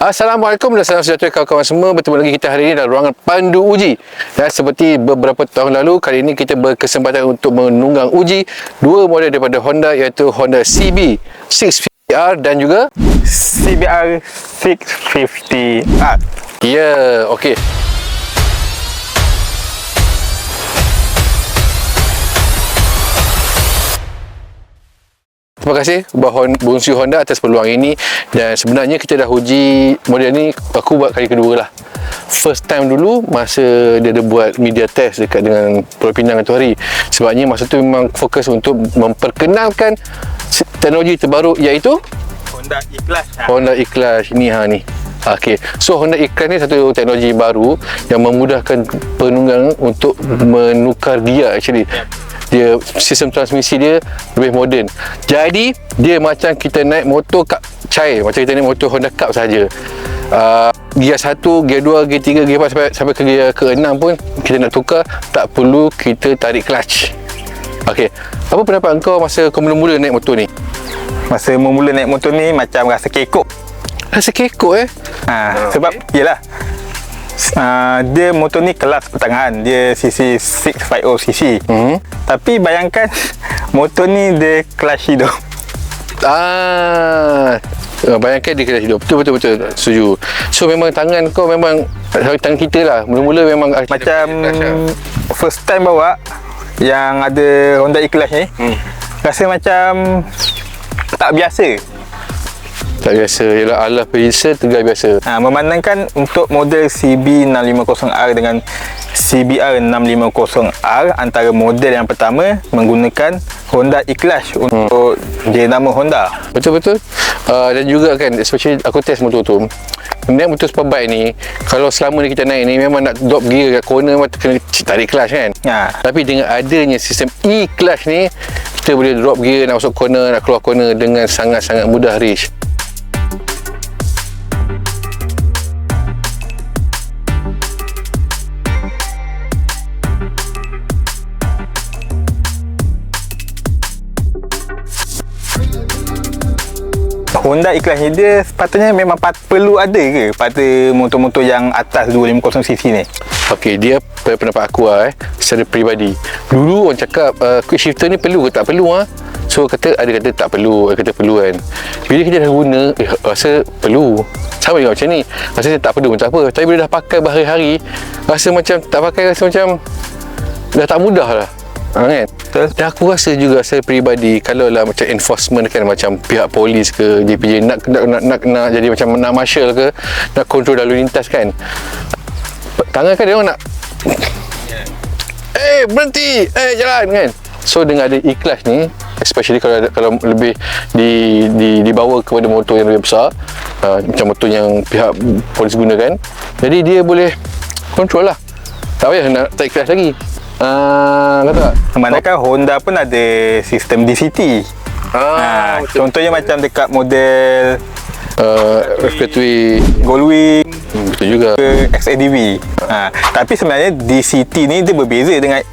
Assalamualaikum dan salam sejahtera kawan-kawan semua. Bertemu lagi kita hari ini dalam ruangan pandu uji. Dan seperti beberapa tahun lalu Kali ini kita berkesempatan untuk menunggang uji Dua model daripada Honda iaitu Honda CB 650R dan juga CBR 650R. Ya, yeah, okey Terima kasih. Bahon Bongsu Honda atas peluang ini. Dan sebenarnya kita dah uji model ni aku buat kali kedua lah. First time dulu masa dia ada buat media test dekat dengan Pulau Pinang tu hari. Sebabnya masa tu memang fokus untuk memperkenalkan teknologi terbaru iaitu Honda Ikhlas. Honda Ikhlas ni ha ni. Okay. So Honda Ikhlas ni satu teknologi baru yang memudahkan penunggang untuk menukar gear actually dia sistem transmisi dia lebih moden. Jadi dia macam kita naik motor kat cair, macam kita naik motor Honda Cup saja. Uh, gear 1, gear 2, gear 3, gear 4 sampai sampai ke gear ke-6 pun kita nak tukar tak perlu kita tarik clutch. Okey. Apa pendapat engkau masa kau mula-mula naik motor ni? Masa mula naik motor ni macam rasa kekok. Rasa kekok eh? Ha, sebab yalah. Uh, dia motor ni kelas pertengahan dia cc 650cc Hmm. tapi bayangkan motor ni dia kelas hidup Ah, uh, bayangkan dia kena hidup. Betul betul betul. Setuju. So memang tangan kau memang tangan kita lah. Mula-mula memang macam first time bawa yang ada Honda Ikhlas ni Hmm. rasa macam tak biasa tak biasa. Ialah alah biasa, tegar biasa. Ha, memandangkan untuk model CB650R dengan CBR 650R antara model yang pertama menggunakan Honda Ikhlas untuk hmm. jenama Honda. Betul betul. Uh, dan juga kan, especially aku test motor tu. Naik motor superbike ni, kalau selama ni kita naik ni memang nak drop gear kat corner memang kena tarik clutch kan. Ha. Tapi dengan adanya sistem e-clutch ni, kita boleh drop gear nak masuk corner, nak keluar corner dengan sangat-sangat mudah Rish. Honda Ikhlas ni dia sepatutnya memang pat, perlu ada ke pada motor-motor yang atas 250cc ni? Okey, dia pada pendapat aku lah eh, secara peribadi. Dulu orang cakap uh, quick shifter ni perlu ke tak perlu ah? So kata ada kata tak perlu, ada kata perlu kan. Bila kita dah guna, eh, rasa perlu. Sama juga macam ni. Rasa tak perlu macam apa. Tapi bila dah pakai berhari-hari, rasa macam tak pakai rasa macam dah tak mudah lah. Ha, kan? Betul. Dan aku rasa juga saya peribadi kalau lah macam enforcement kan macam pihak polis ke JPJ nak nak nak, nak, nak jadi macam nak marshal ke nak kontrol lalu lintas kan. Tangan kan dia orang nak eh berhenti! Eh jalan kan. So dengan ada ikhlas ni especially kalau kalau lebih di, di dibawa kepada motor yang lebih besar uh, macam motor yang pihak polis gunakan jadi dia boleh kontrol lah. Tak payah nak tak ikhlas lagi uh, kata tak? Memandangkan Honda pun ada sistem DCT. ah, Ha, contohnya macam dekat model uh, F-Gateway Goldwing hmm, betul juga. Ke XADV. Ha, tapi sebenarnya DCT ni dia berbeza dengan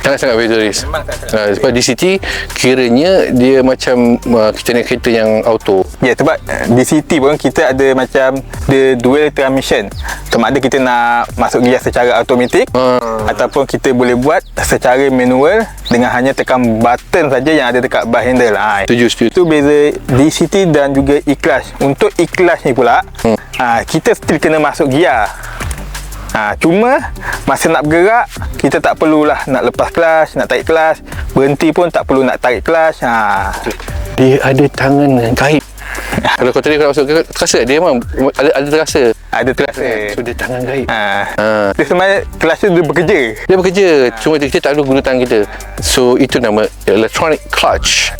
Sangat-sangat beza Riz uh, sebab DCT kiranya dia macam uh, kita naik kereta yang auto Ya sebab uh, DCT pun kita ada macam the dual transmission. Sama ada kita nak masuk gear secara automatik Ah. ataupun kita boleh buat secara manual dengan hanya tekan button saja yang ada dekat bar handle. Ha, setuju setuju Itu beza DCT dan juga E-Clutch. Untuk E-Clutch ni pula, Hmm. ha, kita still kena masuk gear. Ha, cuma masa nak bergerak, kita tak perlulah nak lepas kelas, nak tarik kelas. Berhenti pun tak perlu nak tarik kelas. Ha, dia ada tangan gaib kalau kau tadi kau masuk ke- terasa dia memang ada, ada terasa ada terasa. so dia tangan gaib Ha. ha. Dia sebenarnya kelas tu dia bekerja. dia bekerja cuma kita tak perlu guna tangan kita so itu nama electronic clutch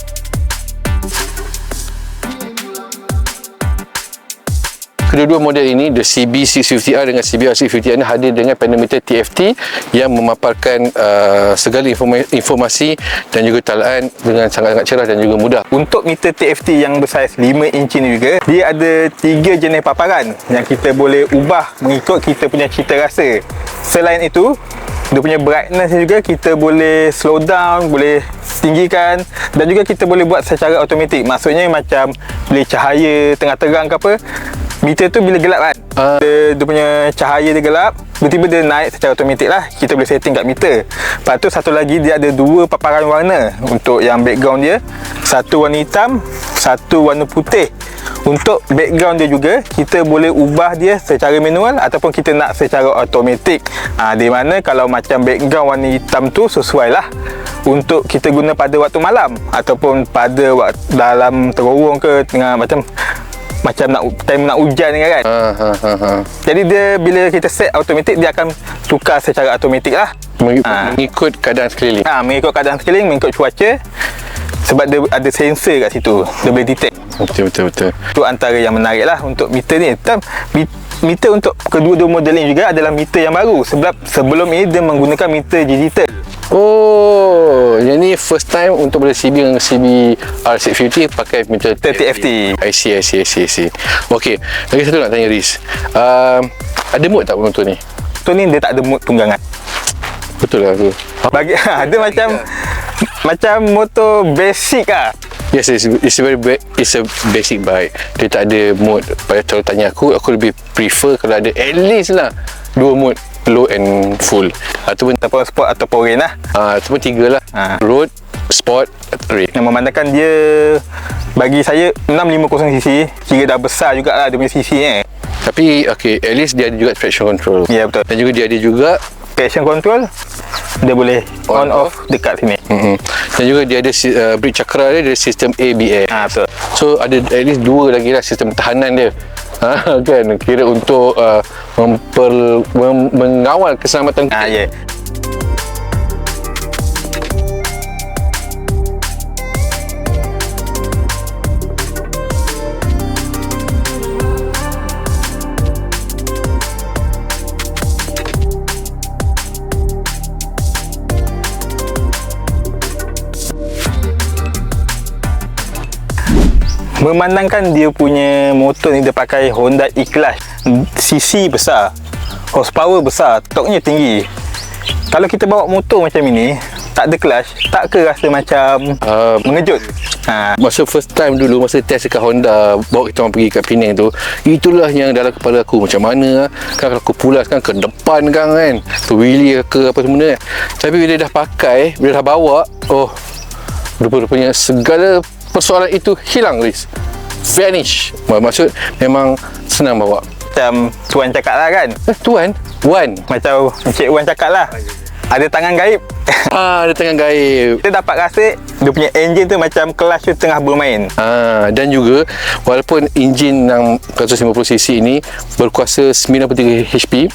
Kedua-dua model ini, the CB650R dengan CBR650R ini hadir dengan pedometer TFT yang memaparkan uh, segala informa- informasi dan juga talaan dengan sangat-sangat cerah dan juga mudah. Untuk meter TFT yang bersaiz 5 inci ni juga, dia ada tiga jenis paparan yang kita boleh ubah mengikut kita punya cita rasa. Selain itu, dia punya brightness juga kita boleh slow down, boleh tinggikan dan juga kita boleh buat secara automatik. Maksudnya macam boleh cahaya tengah terang ke apa, Meter tu bila gelap kan Ah. dia, dia punya cahaya dia gelap Tiba-tiba dia naik secara automatik lah. Kita boleh setting kat meter. Lepas tu satu lagi dia ada dua paparan warna Untuk yang background dia. Satu warna hitam Satu warna putih. Untuk background dia juga Kita boleh ubah dia secara manual Ataupun kita nak secara automatik. Ha, Di mana kalau macam background warna hitam tu Sesuai lah Untuk kita guna pada waktu malam Ataupun pada waktu dalam terowong ke Tengah macam macam nak time nak hujan kan Ha ha ha ha. jadi dia bila kita set automatik dia akan tukar secara automatik lah. Meng- Ah. Mengikut keadaan sekeliling. Ha, mengikut keadaan sekeliling, mengikut cuaca. Sebab dia ada sensor kat situ. Dia boleh detect. Betul betul betul. Itu antara yang menarik lah untuk meter ni. Tam, meter untuk kedua-dua model ni juga adalah meter yang baru. Sebab sebelum ini dia menggunakan meter digital. Oh, yang ni first time untuk boleh CB dengan CB R650 pakai meter 30 FT. I see, I see, I see, I see. Okay, lagi satu nak tanya Riz. Um, ada mood tak motor ni? Tu ni dia tak ada mode tunggangan. Betul lah aku. Bagi dia macam macam motor basic lah. Yes, it's, it's a very ba- it's a basic bike. Dia tak ada mode. Pada kalau tanya aku, aku lebih prefer kalau ada at least lah dua mode low and full. Ataupun Ataupun sport ataupun rain lah. uh, ataupun tiga lah. Ah. road sport race yang memandangkan dia bagi saya 650cc kira dah besar jugalah dia punya cc eh. Tapi okay at least dia ada juga traction control. Ya, betul. dan juga dia ada juga traction control dia boleh On, on, off dekat sini. Mm-hmm. dan juga dia ada uh, brake cakra dia dia ada sistem ABS ha betul. So ada at least dua lagi lah sistem pertahanan dia. Ha, kan? Kira untuk uh, memper, mem, mengawal keselamatan ha ya yeah. Memandangkan dia punya motor ni dia pakai Honda E-Class CC besar Horsepower besar Torque-nya tinggi. Kalau kita bawa motor macam ini Tak ada clutch Tak ke rasa macam uh, Mengejut? Ha, Masa first time dulu Masa test dekat Honda Bawa kita orang pergi kat Penang tu Itulah yang dalam kepala aku. Macam mana Kan kalau aku pulas kan Ke depan kan kan? Ke wheelie ke apa semua kan? Tapi bila dah pakai Bila dah bawa Oh Rupa-rupanya segala persoalan itu hilang Riz. Vanish. Maksud memang senang bawa Macam Tuan cakap lah kan. Eh tuan? Wan Macam Encik Wan cakap lah. Ada tangan gaib Ah, ada tangan gaib Kita dapat rasa Dia punya engine tu macam Clutch tu tengah bermain Ah, dan juga walaupun enjin yang 150cc ini berkuasa 93 HP,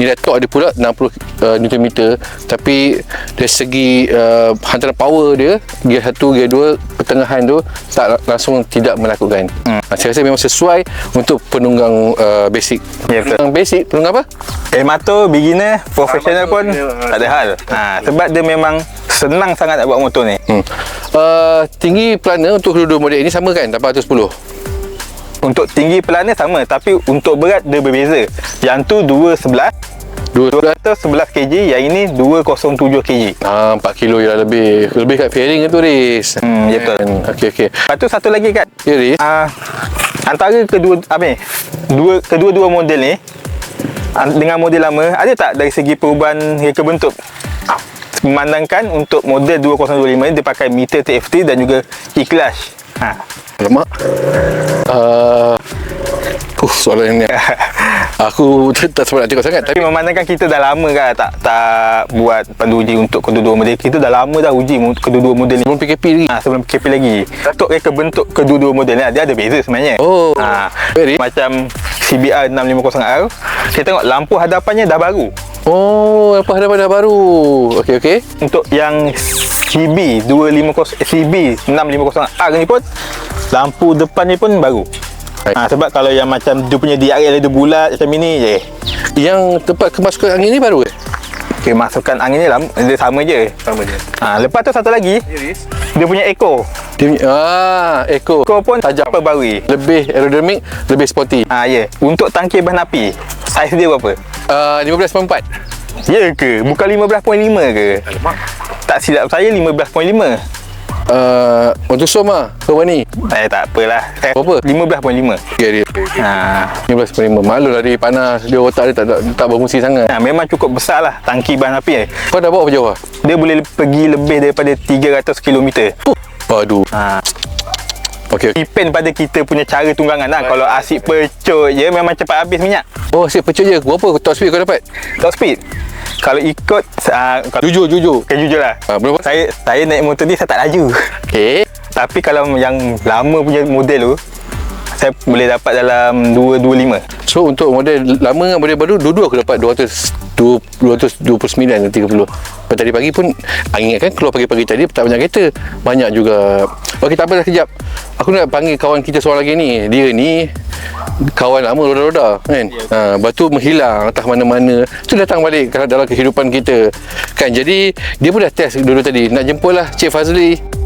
nilai torque dia pula 60 uh, Nm tapi dari segi uh, hantaran power dia gear 1, gear 2 pertengahan tu tak langsung tidak menakutkan. Hmm. Saya rasa memang sesuai untuk penunggang uh, basic. Ya, betul. Penunggang basic, penunggang apa? Elmato beginner Professional pun beginner, Tak ada hal ha, Sebab dia memang Senang sangat nak buat motor ni Hmm. Uh, tinggi pelana untuk kedua-dua model ini sama kan? 810. Untuk tinggi pelana sama Tapi untuk berat dia berbeza Yang tu 211 Dua 211 kg Yang ini 207 kg Ah, 4 kilo je lah lebih. Lebih kat fairing tu, Riz. Hmm, ya betul. Okey, okey. Lepas tu satu lagi kat Ya, Riz. uh, Antara kedua apa dua kedua-dua model ni an- dengan model lama ada tak dari segi perubahan reka bentuk memandangkan untuk model 2025 ni dia pakai meter TFT dan juga E-Clash ha. Alamak. Uh, uh, soalan ni. Aku tak sempat nak tengok sangat. Tapi Tapi memandangkan kita dah lama kan tak tak buat pandu uji untuk kedua-dua model kita dah lama dah uji kedua-dua model ni sebelum PKP lagi. Ha, sebelum PKP lagi Untuk reka bentuk kedua-dua model ni Dia ada beza sebenarnya Oh, ha, very. Macam CBR 650R Kita tengok lampu hadapannya dah baru Oh, apa hadapan dah baru. Okey, okey. Untuk yang CB 250 CB 650R ni pun Lampu depan ni pun baru ha, Sebab kalau yang macam Dia punya DRL dia bulat Macam ini je Yang tempat kemasukan angin ni baru ke? Okay, masukkan angin ni lam, Dia sama je Sama je. ha, Lepas tu satu lagi Dia punya echo Dia punya ah, echo. Echo pun tajam perbarui Lebih aerodynamic, lebih sporty. ha, Ya yeah. Untuk tangki bahan api Saiz dia berapa? Uh, 15.4. Ya ke? Bukan 15.5 ke? Tak silap saya 15.5 uh, Untuk som lah Kau ni Eh tak apalah eh, Berapa? 15.5 Ya dia ha. 15.5 Malu lah dia panas Dia otak dia tak, tak, tak berfungsi sangat ha, Memang cukup besar lah Tangki bahan api eh. Kau dah bawa berapa jauh lah? Dia boleh pergi lebih daripada 300 km Aduh ha. Okey okay. Depend pada kita punya cara tunggangan lah. Kalau asyik pecut je Memang cepat habis minyak. Oh asyik pecut je? Berapa top speed kau dapat? Top speed? Kalau ikut uh, kalau Jujur jujur. Okay, jujur lah. Ah, berapa? Saya saya naik motor ni Saya tak laju. Okay Tapi kalau yang lama punya model tu Saya boleh dapat dalam 225 So untuk model lama dengan model baru Dua-dua aku dapat 200 229 dan 30 Pada tadi pagi pun Angin kan keluar pagi-pagi tadi Tak banyak kereta. Banyak juga. Okey tak apa dah kejap Aku nak panggil kawan kita seorang lagi ni. Dia ni Kawan lama roda-roda kan? Ha, Lepas tu menghilang Entah mana-mana. Tu datang balik dalam kehidupan kita. Kan jadi Dia pun dah test dulu tadi. Nak jemput lah Cik Fazli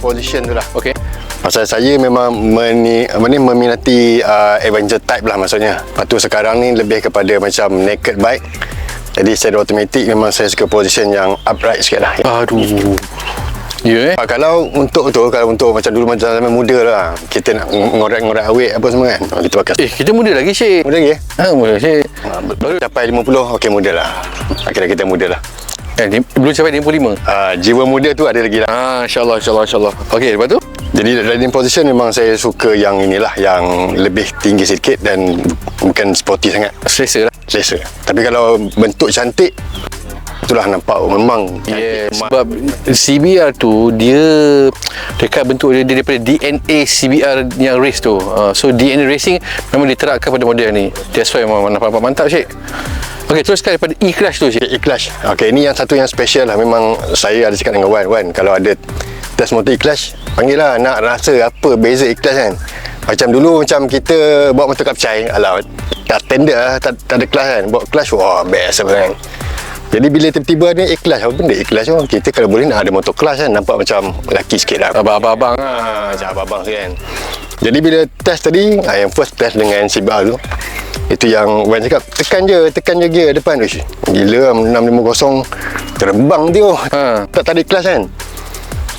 position tu lah. Okey Pasal saya memang meni, apa ni, meminati uh, adventure type lah maksudnya. Lepas tu sekarang ni lebih kepada macam naked bike. Jadi secara automatik memang saya suka position yang upright sikit lah. Aduh. Ya eh? Ah, Kalau untuk tu, kalau untuk macam dulu macam zaman muda lah Kita nak ngorek-ngorek awet apa semua kan Kita pakai. Eh kita muda lagi Syed. Muda lagi eh? Ha muda Syed. Ah, Baru capai 50, okey muda lah. Akhirnya kita muda lah Eh, ni, belum sampai 55 uh, Jiwa muda tu ada lagi lah Ah, insyaAllah, insyaAllah, insyaAllah Okey, lepas tu? Jadi riding position memang saya suka yang inilah Yang lebih tinggi sikit dan bukan sporty sangat Selesa lah selesa. Tapi kalau bentuk cantik itulah nampak memang Yes, sebab CBR tu dia dekat bentuk dia, dia daripada DNA CBR yang race tu. Uh, so DNA racing memang diterapkan pada model ni. That's why memang nampak mantap Syed. Okey, teruskan daripada E-Clash tu Syed. E-Clash. Okey, ini yang satu yang special lah. Memang saya ada cakap dengan Wan, Wan, kalau ada test motor E-Clash, panggil lah nak rasa apa beza E-Clash kan. Macam dulu macam kita bawa motor kapcai, alah, tak tender lah, tak, tak ada clash kan. Bawa clash, wah best apa kan. Jadi bila tiba-tiba ada E-Clash, apa benda E-Clash tu? Kita kalau boleh nak ada motor clash kan, nampak macam lelaki sikit lah. Abang-abang ah. Ah, macam abang-abang sikit kan. Jadi bila test tadi, ah, yang first test dengan CBR tu, itu yang Wan cakap, tekan je, tekan je gear depan. Uish, gila 650 terbang dia. Ha. Tak tarik kelas kan.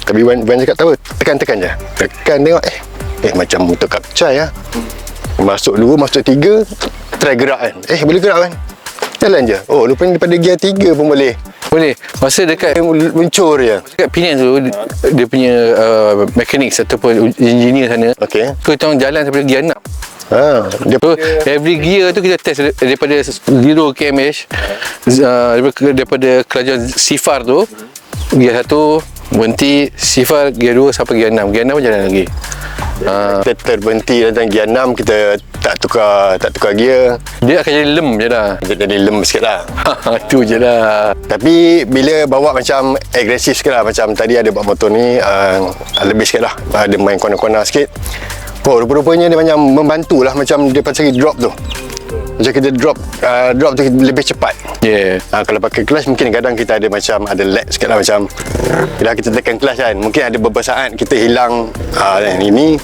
Tapi Wan, Wan cakap tak apa, tekan-tekan je. Tekan tengok, eh, eh macam motor kapcai lah. Masuk dua, masuk tiga, try gerak kan. Eh, boleh gerak kan? Jalan je. Oh, lupanya daripada gear tiga pun boleh. Boleh. Masa dekat Mencur je. dekat Penang tu dia, dia punya uh, mechanics ataupun engineer sana Okey. tu tolong jalan daripada gear 6 Ha, dia So, every gear tu kita test dar- daripada 0 kmh uh, daripada, daripada kerajaan Sifar tu gear 1 berhenti Sifar gear 2 sampai gear 6 gear 6 pun jalan lagi uh, kita terberhenti dalam gear 6 kita tak tukar tak tukar gear. Dia akan jadi lem je dah. Dia jadi lem sikit lah. Tu je lah tapi bila bawa macam agresif sikit lah macam tadi ada bawa motor ni uh, lebih sikit lah. Ada main kona-kona sikit. Oh rupa-rupanya dia macam membantu lah macam dia pasal drop tu macam kita drop uh, drop tu lebih cepat. Yeah. Ha, kalau pakai clutch mungkin kadang kita ada macam ada lag sikit lah macam bila kita tekan clutch kan. Mungkin ada beberapa saat kita hilang kan, ini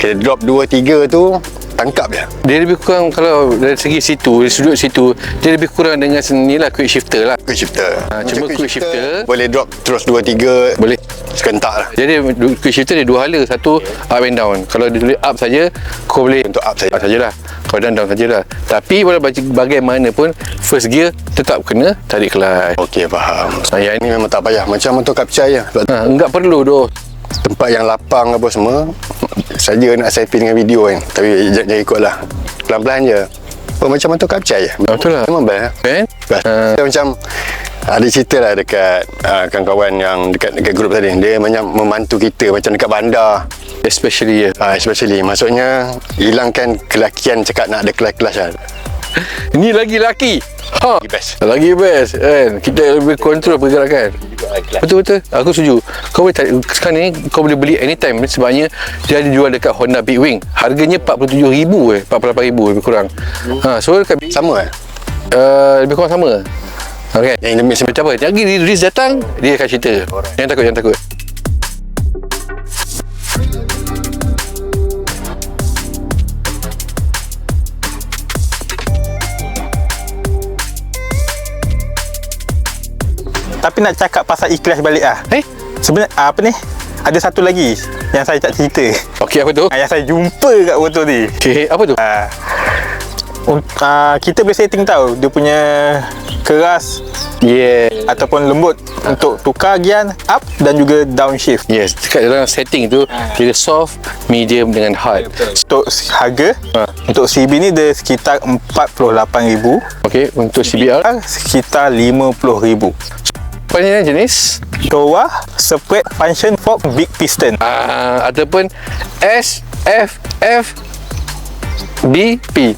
kita drop 2 3 tu tangkap je. Dia lebih kurang kalau dari segi situ dari sudut situ dia lebih kurang dengan seni lah quick shifter lah. Quick shifter. Ha, Macam cuma quick shifter- boleh drop terus 2 3 boleh. sekentak lah. Jadi quick shifter dia dua hala. Satu up and down. Kalau dia up saja kau boleh Untuk up saja. up sajalah. Kalau down down sajalah. Tapi walau baga- bagaimanapun first gear tetap kena tarik clutch Okey faham. Ah, yang Ini memang tak payah. Macam motor kapcai je Sebab ha, enggak perlu doh Tempat yang lapang apa semua Saja nak selfie dengan video kan Tapi jangan, jangan ikut lah Pelan-pelan je oh, Macam motor kapcai je Betul lah. Memang best kan. Ah. Dia macam ada cerita lah dekat uh, kawan-kawan yang dekat dekat grup tadi. Dia macam membantu kita macam dekat bandar. especially ya Uh, especially maksudnya hilangkan kelakian cakap nak ada kelas-kelas lah. ni lagi laki ha Lagi best. lagi best kan kita lebih kontrol pergerakan betul betul aku setuju kau boleh tarik, sekarang ni kau boleh beli anytime sebabnya dia ada jual dekat Honda Big Wing harganya 47000 eh 48000 lebih kurang ha so dekat Sama eh? uh, lebih kurang sama Okay. Yang demi Macam apa? Lagi Riz datang, dia akan cerita. Jangan takut, jangan takut. Tapi nak cakap pasal ikhlas balik ah. Eh? Sebenarnya ah, apa ni? Ada satu lagi yang saya tak cerita. Okey, apa tu? Ah, yang saya jumpa kat motor ni. Okey, apa tu? Un- ah, kita boleh setting tau dia punya keras Yeah. ataupun lembut untuk tukar gian up dan juga downshift. Yes, dekat dalam setting tu, dia soft, medium dengan hard. Untuk harga Ha. untuk CB ni dia sekitar 48,000 Okey, untuk CBR. sekitar 50,000. Yang jenis? Showa spread function fork big piston. Uh, ataupun S, F, F, B, P.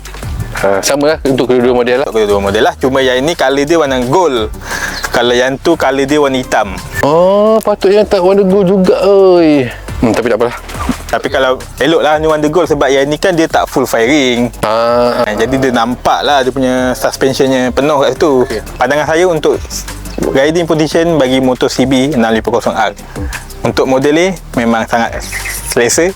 Uh, sama lah untuk kedua-dua model lah. Tak dua model lah Cuma yang ni colour dia warna gold Kalau yang tu colour dia warna hitam Oh, patutnya tak warna gold juga. Oi. Hmm, tapi tak apalah. Tapi kalau elok lah ni warna gold Sebab yang ni kan dia tak full fairing Ah, ha, Jadi dia nampak lah dia punya suspensionnya penuh kat situ Okey. Pandangan saya untuk riding position bagi motor CB 650R Untuk model ni memang sangat selesa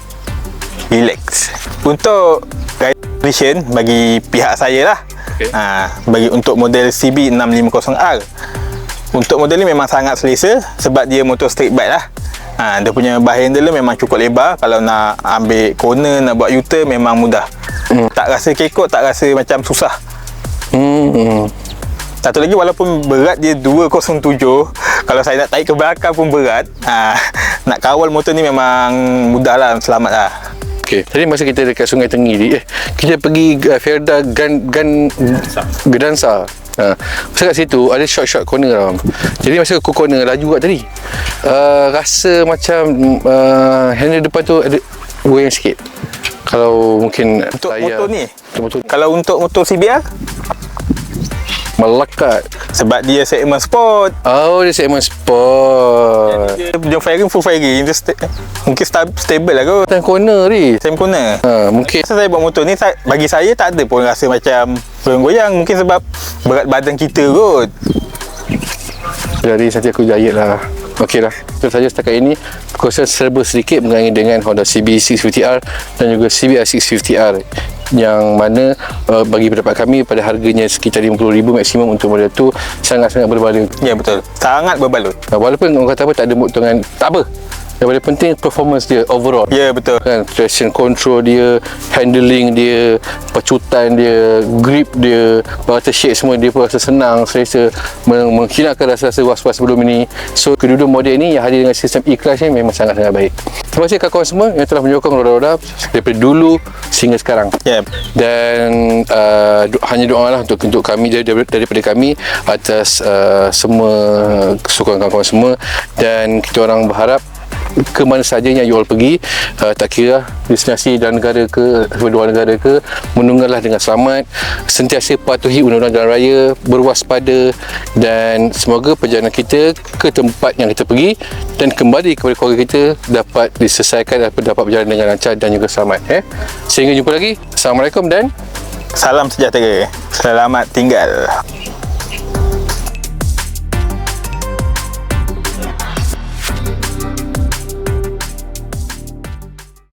Relax. Untuk riding position bagi pihak saya lah. Okey. ha, Bagi untuk model CB 650R Untuk model ni memang sangat selesa Sebab dia motor straight bike lah. Ha, Dia punya bar handle dia memang cukup lebar. Kalau nak ambil corner, nak buat U-turn memang mudah. Hmm. Tak rasa kekok, tak rasa macam susah. Hmm. Satu lagi walaupun berat dia 207 Kalau saya nak tarik ke belakang pun berat ha, Nak kawal motor ni memang mudah lah Selamat lah Okey, tadi masa kita dekat Sungai Tengi ni, eh, kita pergi uh, Ferda Gan Gan Gedansa. Ha, masa kat situ ada short-short corner tau. Jadi masa aku corner laju kat tadi. Uh, rasa macam uh, handle depan tu ada goyang sikit. Kalau mungkin Untuk saya- motor ni Untuk motor Kalau untuk motor CBR melekat. Sebab dia segmen sport. Oh, dia segmen sport. Dia dia fairing full fairing dia sta- Mungkin sta- stable lah kot. Dan corner ni. Same corner. Ha, mungkin Masa saya buat motor ni saya, Bagi saya tak ada pun rasa macam Goyang-goyang. Mungkin sebab Berat badan kita kot. Jadi nanti aku jahit lah. Okey lah. Itu saja setakat ini. Aku rasa serba sedikit mengenai dengan Honda CB650R Dan juga CBR 650R Yang mana uh, Bagi pendapat kami Pada harganya sekitar RM50,000 maksimum untuk model tu Sangat-sangat berbaloi. Ya betul. Sangat berbalut uh, Walaupun orang kata apa Tak ada motongan Tak apa Yang paling penting Performance dia overall. Ya betul. Kan traction control dia handling dia pecutan dia grip dia bata shake semua dia pun rasa senang selesa meng- menghilangkan rasa-rasa was-was sebelum ini. So kedua-dua model ini yang hadir dengan sistem e-clutch ni memang sangat-sangat baik. Terima kasih kawan-kawan semua yang telah menyokong roda-roda daripada dulu sehingga sekarang. Ya. Dan uh, do, hanya doa lah untuk untuk kami dari, dari- daripada kami atas uh, semua sokongan kawan-kawan semua. Dan kita orang berharap ke mana saja yang you all pergi uh, tak kira destinasi dalam negara ke luar negara ke menungganlah dengan selamat. Sentiasa patuhi undang-undang jalan raya berwaspada dan semoga perjalanan kita ke tempat yang kita pergi dan kembali kepada keluarga kita dapat diselesaikan dan dapat berjalan dengan lancar dan juga selamat eh. Sehingga jumpa lagi. Assalamualaikum dan Salam sejahtera. Selamat tinggal